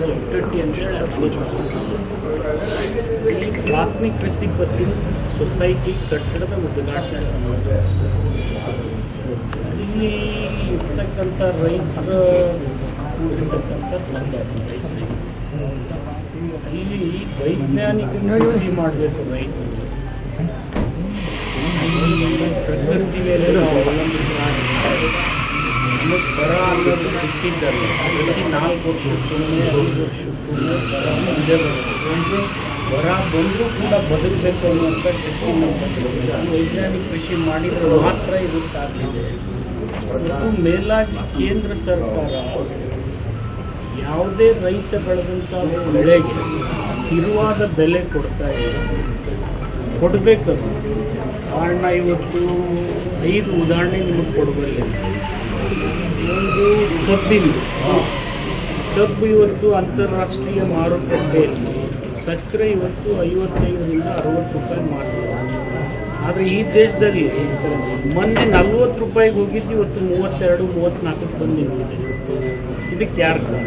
ಸುಟ್ಟಟ್ಟಿ ಅಂತೇಳಿ ಅಪ್ಲೋಡ್ ಈ ಪ್ರಾಥಮಿಕ ಕೃಷಿ ಪತ್ತಿ ಸೊಸೈಟಿ ಕಟ್ಟಡದ ಉದ್ಘಾಟನೆ ಸಮಾರಂಭ ಇಲ್ಲಿ ಇರ್ತಕ್ಕಂಥ ರೈತರ ಇರ್ತಕ್ಕಂಥ ಸಂಘ ರೈತರಿಗೆ. ಇಲ್ಲಿ ವೈಜ್ಞಾನಿಕ ಕೃಷಿ ಮಾಡಬೇಕು ರೈತರು ಪ್ರಕೃತಿ ಮೇಲೆ ನಾವು ಅವಲಂಬಿತರಾಗಿದ್ದಾರೆ. ಬರ ಅನ್ನೋದು ಪ್ರತಿ ನಾಲ್ಕು ಐದು ವರ್ಷಕ್ಕೊಮ್ಮೆ ಬರ ಬಂದೇ ಬರ ಬಂದರೂ ಕೂಡ ಬದುಕಬೇಕು ಅನ್ನುವಂಥ ಶಕ್ತಿ ನಮ್ಮ ವೈಜ್ಞಾನಿಕ ಕೃಷಿ ಮಾಡಿದರೆ ಮಾತ್ರ ಇದು ಸಾಧ್ಯ ಮತ್ತು ಮೇಲಾಗಿ ಕೇಂದ್ರ ಸರ್ಕಾರ ಯಾವುದೇ ರೈತ ಬೆಳೆದಂಥ ಬೆಳೆಗೆ ಸ್ಥಿರವಾದ ಬೆಲೆ ಕೊಡ್ತಾ ಇದೆ ಕೊಡಬೇಕದು ಕಾರಣ ಇವತ್ತು ಐದು ಉದಾಹರಣೆ ನಿಮಗೆ ಕೊಡಬಲ್ಲೆ ಕಬ್ಬಿಂದು ಕಬ್ಬು ಇವತ್ತು ಅಂತಾರಾಷ್ಟ್ರೀಯ ಮಾರುಕಟ್ಟೆಯಲ್ಲಿ ಸಕ್ಕರೆ ಇವತ್ತು ಐವತ್ತೈದರಿಂದ ಅರವತ್ತು ರೂಪಾಯಿ ಮಾಡ್ತಾರೆ ಆದರೆ ಈ ದೇಶದಲ್ಲಿ ಮೊನ್ನೆ ನಲ್ವತ್ತು ರೂಪಾಯಿಗೆ ಹೋಗಿದ್ದು ಇವತ್ತು ಮೂವತ್ತೆರಡು ಮೂವತ್ತ್ನಾಲ್ಕಕ್ಕೆ ಬಂದು ಇದಕ್ಕೆ ಯಾರು ಕಾರಣ?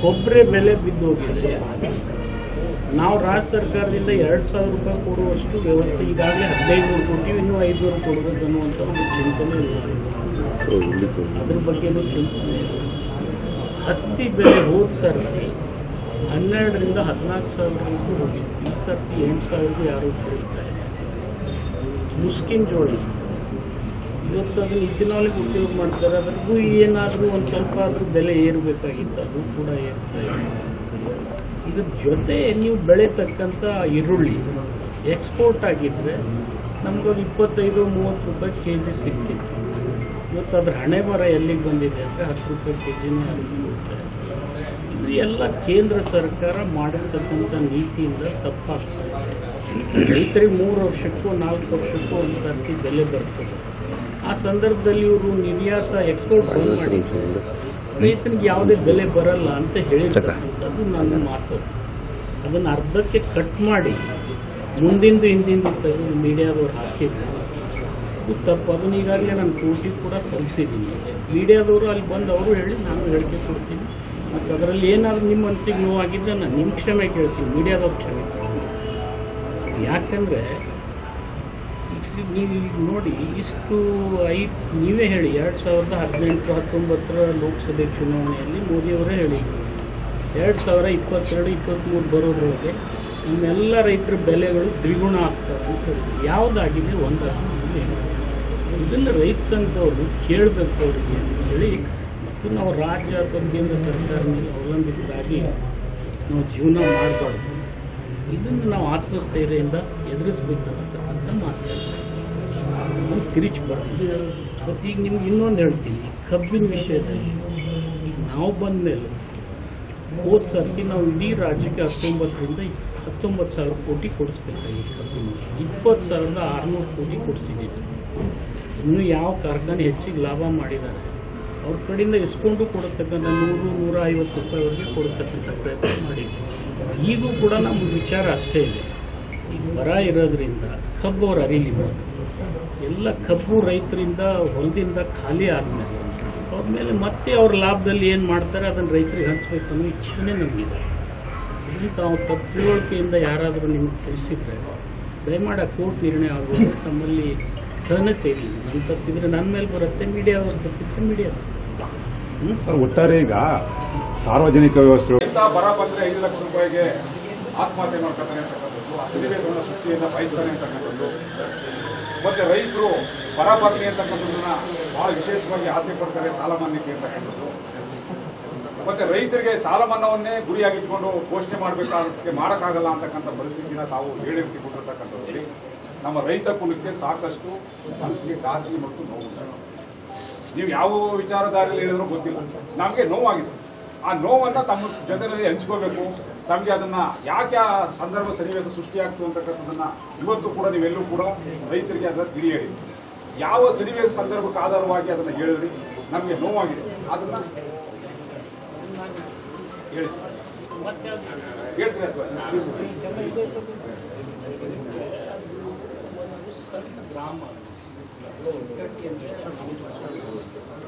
ಕೊಬ್ಬರಿ ಬೆಲೆ ಬಿದ್ದು ಹೋಗಿದೆ ನಾವು ರಾಜ್ಯ ಸರ್ಕಾರದಿಂದ ಎರಡು ಸಾವಿರ ರೂಪಾಯಿ ಕೊಡುವಷ್ಟು ವ್ಯವಸ್ಥೆ ಈಗಾಗಲೇ ಹದಿನೈದು ನೂರು ಕೊಟ್ಟಿವಿ ಇನ್ನೂ ಐದುನೂರು ಕೊಡಬೇಕು ಅನ್ನುವಂಥ ಒಂದು ಚಿಂತನೆ ಅದ್ರ ಬಗ್ಗೆನೂ ಚಿಂತನೆ ಹತ್ತಿ ಬೆಲೆ ಹೋದ ಸರ್ತಿ ಹನ್ನೆರಡರಿಂದ ಹದಿನಾಲ್ಕು ಸಾವಿರವರೆಗೂ ಹೋಗಿತ್ತು ಈ ಸರ್ತಿ ಎಂಟು ಸಾವಿರದ ಯಾರು ಕೊಡ್ತಾ ಮುಸ್ಕಿನ್ ಜೋಳ ಇವತ್ತು ಅದನ್ನು ಇಥಿನಾಲಿಗೆ ಉಪಯೋಗ ಮಾಡ್ತಾರೆ, ಅದಕ್ಕೂ ಏನಾದರೂ ಒಂದು ಸ್ವಲ್ಪ ಆದರೂ ಬೆಲೆ ಏರಬೇಕಾಗಿತ್ತು, ಅದು ಕೂಡ ಏರ್ತಾ ಇದ್ರ ಜೊತೆ ನೀವು ಬೆಳೀತಕ್ಕಂಥ ಈರುಳ್ಳಿ ಎಕ್ಸ್ಪೋರ್ಟ್ ಆಗಿದ್ರೆ ನಮಗೊಂದು ಇಪ್ಪತ್ತೈದು, ಮೂವತ್ತು ರೂಪಾಯಿ ಕೆ ಜಿ ಸಿಗ್ತಿತ್ತು ಇವತ್ತು ಅದ್ರ ಹಣೆ ಬರ ಎಲ್ಲಿಗೆ ಬಂದಿದೆ ಅಂದರೆ ಹತ್ತು ರೂಪಾಯಿ ಕೆ ಜಿನೇ ಅಲ್ಲಿಗೆ ಇದು ಎಲ್ಲ ಕೇಂದ್ರ ಸರ್ಕಾರ ಮಾಡಿರ್ತಕ್ಕಂಥ ನೀತಿಯಿಂದ ತಪ್ಪಾಗ್ತದೆ. ರೈತರಿಗೆ ಮೂರು ವರ್ಷಕ್ಕೂ, ನಾಲ್ಕು ವರ್ಷಕ್ಕೂ ಒಂದು ಸರ್ತಿ ಬೆಲೆ ಬರ್ತದೆ. ಆ ಸಂದರ್ಭದಲ್ಲಿ ಇವರು ನಿರ್ಯಾತ ಎಕ್ಸ್ಪೋರ್ಟ್ ಬಂದ್ ಮಾಡಿ ರೈತನಿಗೆ ಯಾವುದೇ ಬೆಲೆ ಬರಲ್ಲ ಅಂತ ಹೇಳಿರ್ತಕ್ಕಂಥದ್ದು ನನ್ನ ಮಾತು. ಅದನ್ನು ಅರ್ಧಕ್ಕೆ ಕಟ್ ಮಾಡಿ ಮುಂದಿಂದು ಹಿಂದಿಂದು ತೆಗೆದು ಮೀಡಿಯಾದವ್ರು ಹಾಕಿದ್ರು. ಇದು ತಪ್ಪು ಅದನ್ನ ಈಗಾಗಲೇ ನಾನು ಕೂಟಿ ಕೂಡ ಸಲ್ಲಿಸಿದ್ದೀನಿ. ಮೀಡಿಯಾದವರು ಅಲ್ಲಿ ಬಂದು ಅವರು ಹೇಳಿ ನಾನು ಹೇಳಿಕೆ ಕೊಡ್ತೀನಿ. ಮತ್ತು ಅದರಲ್ಲಿ ಏನಾದರೂ ನಿಮ್ಮ ಮನಸ್ಸಿಗೆ ನೋವಾಗಿದ್ದರೆ ನಾನು ನಿಮ್ಮ ಕ್ಷಮೆ ಕೇಳ್ತೀನಿ ಮೀಡಿಯಾದವ್ರ ಕ್ಷಮೆ ಯಾಕಂದರೆ ನೀವು ಈಗ ನೋಡಿ, ಇಷ್ಟು ಐದು, ನೀವೇ ಹೇಳಿ, ಎರಡು ಸಾವಿರದ ಹದಿನೆಂಟು, ಹತ್ತೊಂಬತ್ತರ ಲೋಕಸಭೆ ಚುನಾವಣೆಯಲ್ಲಿ ಮೋದಿಯವರೇ ಹೇಳಿದರು. ಎರಡು ಸಾವಿರ ಇಪ್ಪತ್ತೆರಡು ಇಪ್ಪತ್ತ್ಮೂರು ಬರೋದ್ರೊಳಗೆ ನಮ್ಮೆಲ್ಲ ರೈತರ ಬೆಲೆಗಳು ದ್ವಿಗುಣ ಆಗ್ತವೆ ಅಂತ ಹೇಳಿದ್ರು. ಯಾವುದಾಗಿದೆ ಒಂದಾಗಿದೆ ಇದನ್ನು ರೈತ ಸಂಘದವರು ಕೇಳಬೇಕು ಅವರಿಗೆ ಅಂತ ಹೇಳಿ ಮತ್ತು ನಾವು ರಾಜ್ಯ ಅಥವಾ ಕೇಂದ್ರ ಸರ್ಕಾರ ಮೇಲೆ ಅವಲಂಬಿತರಾಗಿ ನಾವು ಜೀವನ ಮಾಡಬಾರ್ದು. ಇದನ್ನು ನಾವು ಆತ್ಮಸ್ಥೈರ್ಯದಿಂದ ಎದುರಿಸ್ಬೇಕಂತಕ್ಕಂಥ ಮಾತಾಡ್ತಾರೆ. ತಿರುಚಿ ತಿರುಚಬಾರ್ದು ಮತ್ತು ಈಗ ನಿಮ್ಗೆ ಇನ್ನೊಂದು ಹೇಳ್ತೀನಿ. ಕಬ್ಬಿನ ವಿಷಯದಲ್ಲಿ ಈಗ ನಾವು ಬಂದ ಮೇಲೆ ಹೋದ ಸರ್ತಿ ನಾವು ಇಡೀ ರಾಜ್ಯಕ್ಕೆ ಹತ್ತೊಂಬತ್ತರಿಂದ ಹತ್ತೊಂಬತ್ತು ಸಾವಿರ ಕೋಟಿ ಕೊಡಿಸ್ಬೇಕಾಗಿತ್ತು ಕಬ್ಬಿನ. ಇಪ್ಪತ್ತು ಸಾವಿರದ ಆರುನೂರು ಕೋಟಿ ಕೊಡಿಸಿದ್ದೀವಿ. ಇನ್ನೂ ಯಾವ ಕಾರ್ಖಾನೆ ಹೆಚ್ಚಿಗೆ ಲಾಭ ಮಾಡಿದ್ದಾರೆ? ಅವ್ರ ಕಡೆಯಿಂದ ಇಸ್ಕೊಂಡು ಕೊಡಿಸ್ತಕ್ಕಂಥ ನೂರು ನೂರ ಐವತ್ತು ರೂಪಾಯಿವರೆಗೆ ಕೊಡಿಸ್ತಕ್ಕಂಥ ಪ್ರಯತ್ನ ಮಾಡಿದ್ವಿ ಈಗೂ ಕೂಡ ನಮ್ಮ ವಿಚಾರ ಅಷ್ಟೇ ಇದೆ. ಈಗ ಬರ ಇರೋದ್ರಿಂದ ಕಬ್ಬು ಅವ್ರು ಅರಿಲಿಲ್ಲ ಎಲ್ಲ ಕಬ್ಬು ರೈತರಿಂದ ಹೊಲದಿಂದ ಖಾಲಿ ಆದಮೇಲೆ, ಅವ್ರ ಮೇಲೆ ಮತ್ತೆ ಅವ್ರ ಲಾಭದಲ್ಲಿ ಏನು ಮಾಡ್ತಾರೆ, ಅದನ್ನು ರೈತರಿಗೆ ಹಂಚಬೇಕು ಅನ್ನೋ ಇಚ್ಛೆನೇ ನಮಗಿದೆ. ತಾವು ತಪ್ಪು ತಿಳುವಳಿಕೆಯಿಂದ ಯಾರಾದರೂ ನಿಮ್ಗೆ ತಿಳಿಸಿದ್ರೆ, ದಯಮಾಡಿ ಕೋರ್ಟ್ ನಿರ್ಣಯ ಆಗೋದು ತಮ್ಮಲ್ಲಿ ಸಹನತೆ ಇಲ್ಲ ನನ್ನ ತಪ್ಪಿದ್ರೆ ನನ್ನ ಮೇಲೆ ಬರುತ್ತೆ ಮೀಡಿಯಾ ಅವ್ರ ತಪ್ಪಿದ್ರೆ ಮೀಡಿಯಾ ಸರ್, ಒಟ್ಟಾರೆ ಈಗ ಸಾರ್ವಜನಿಕ ವ್ಯವಸ್ಥೆ ಬರ ಬಂದ್ರೆ ಐದು ಲಕ್ಷ ರೂಪಾಯಿಗೆ ಆತ್ಮಹತ್ಯೆ ಮಾಡ್ಕೊತಾರೆ ಅಂತಕ್ಕಂಥದ್ದು ಸನ್ನಿವೇಶವನ್ನು ಬಯಸ್ತಾನೆ ಅಂತಕ್ಕಂಥದ್ದು ಮತ್ತೆ ರೈತರು ಬರ ಬರಲಿ ಅಂತಕ್ಕಂಥದ್ದನ್ನ ಬಹಳ ವಿಶೇಷವಾಗಿ ಆಸೆ ಪಡ್ತಾರೆ ಸಾಲ ಮನ್ನಾಕ್ಕೆ ಅಂತಕ್ಕಂಥದ್ದು ಮತ್ತೆ ರೈತರಿಗೆ ಸಾಲ ಮನ್ನಾವನ್ನೇ ಗುರಿಯಾಗಿಟ್ಕೊಂಡು ಘೋಷಣೆ ಮಾಡಬೇಕಾದಕ್ಕೆ ಮಾಡೋಕ್ಕಾಗಲ್ಲ ಅಂತಕ್ಕಂಥ ಪರಿಸ್ಥಿತಿನ ತಾವು ಹೇಳಿಕೆ ಕೊಟ್ಟಿರ್ತಕ್ಕಂಥದ್ರಲ್ಲಿ ನಮ್ಮ ರೈತ ಕುಲಕ್ಕೆ ಸಾಕಷ್ಟು ಮನಸ್ಸಿಗೆ ಖಾಸಗಿ ಮತ್ತು ನೋವು ನೀವು ಯಾವ ವಿಚಾರಧಾರೆಯಲ್ಲಿ ಹೇಳಿದ್ರು ಗೊತ್ತಿಲ್ಲ. ನಮಗೆ ನೋವಾಗಿದೆ. ಆ ನೋವನ್ನು ತಮ್ಮ ಜನರಲ್ಲಿ ಹಂಚ್ಕೋಬೇಕು. ತಮಗೆ ಅದನ್ನು ಯಾಕೆ ಆ ಸಂದರ್ಭ ಸನ್ನಿವೇಶ ಸೃಷ್ಟಿಯಾಗ್ತು ಅಂತಕ್ಕಂಥದ್ದನ್ನು ಇವತ್ತು ಕೂಡ ನೀವೆಲ್ಲೂ ಕೂಡ ರೈತರಿಗೆ ಅದನ್ನು ತಿಳಿ ಹೇಳಿ ಯಾವ ಸನ್ನಿವೇಶ ಸಂದರ್ಭಕ್ಕೆ ಆಧಾರವಾಗಿ ಅದನ್ನು ಹೇಳಿದ್ರಿ? ನಮಗೆ ನೋವಾಗಿದೆ. ಅದನ್ನು ಹೇಳಿ. ಹೇಳ್ತೀರಿ ಅಥವಾ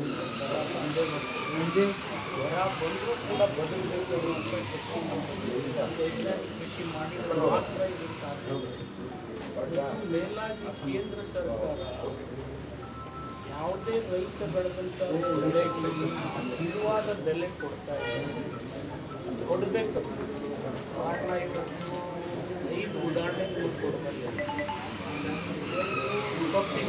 ಬರ ಬಂದೇ ಬರ್ತದೆ. ಬರ ಬಂದರೂ ಕೂಡ ಬದಲಬೇಕು ಅನ್ನುವಂಥ ಶಕ್ತಿ ನಮ್ಮಲ್ಲಿ ಇದೆ. ವೈಜ್ಞಾನಿಕ ಕೃಷಿ ಮಾಡಿ ಮಾತ್ರ ಇದು ಸಾಧ್ಯ ಮತ್ತು ಮೇಲಾಗಿ ಕೇಂದ್ರ ಸರ್ಕಾರ ಯಾವುದೇ ರೈತ ಬೆಳೆದಂಥ ಬೆಳೆಗಳಿಗೆ ಸ್ಥಿರವಾದ ಬೆಲೆ ಕೊಡ್ತಾ ಇದೆ ಕೊಡಬೇಕು ಕಾರಣ ಇವತ್ತು ಐದು ಉದಾಹರಣೆ ನಿಮಗೆ ಕೊಡಬಲ್ಲೆ ಕಬ್ಬಿನ